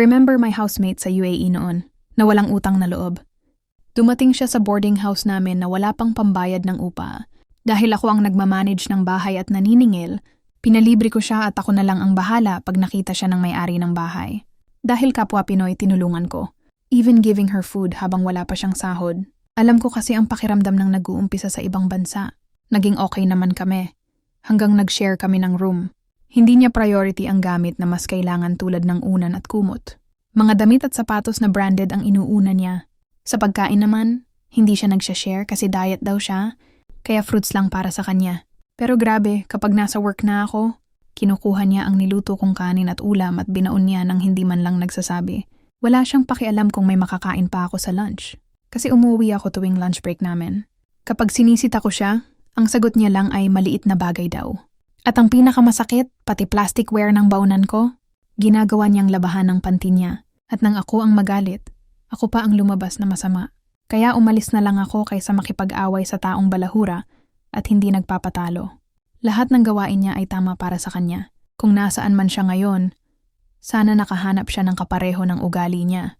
remember my housemate sa UAE noon, na walang utang na loob. Dumating siya sa boarding house namin na wala pang pambayad ng upa. Dahil ako ang nagmamanage ng bahay at naniningil, pinalibre ko siya at ako na lang ang bahala pag nakita siya ng may-ari ng bahay. Dahil kapwa Pinoy, tinulungan ko. Even giving her food habang wala pa siyang sahod. Alam ko kasi ang pakiramdam ng nag-uumpisa sa ibang bansa. Naging okay naman kami. Hanggang nag-share kami ng room. Hindi niya priority ang gamit na mas kailangan tulad ng unan at kumot. Mga damit at sapatos na branded ang inuuna niya. Sa pagkain naman, hindi siya nagsha-share kasi diet daw siya, kaya fruits lang para sa kanya. Pero grabe, kapag nasa work na ako, kinukuha niya ang niluto kong kanin at ulam at binaon niya nang hindi man lang nagsasabi. Wala siyang pakialam kung may makakain pa ako sa lunch. Kasi umuwi ako tuwing lunch break namin. Kapag sinisita ko siya, ang sagot niya lang ay maliit na bagay daw. At ang pinakamasakit, pati plasticware ng baunan ko, ginagawa niyang labahan ng panty niya. At nang ako ang magalit, ako pa ang lumabas na masama. Kaya umalis na lang ako kaysa makipag-away sa taong balahura at hindi nagpapatalo. Lahat ng gawain niya ay tama para sa kanya. Kung nasaan man siya ngayon, sana nakahanap siya ng kapareho ng ugali niya.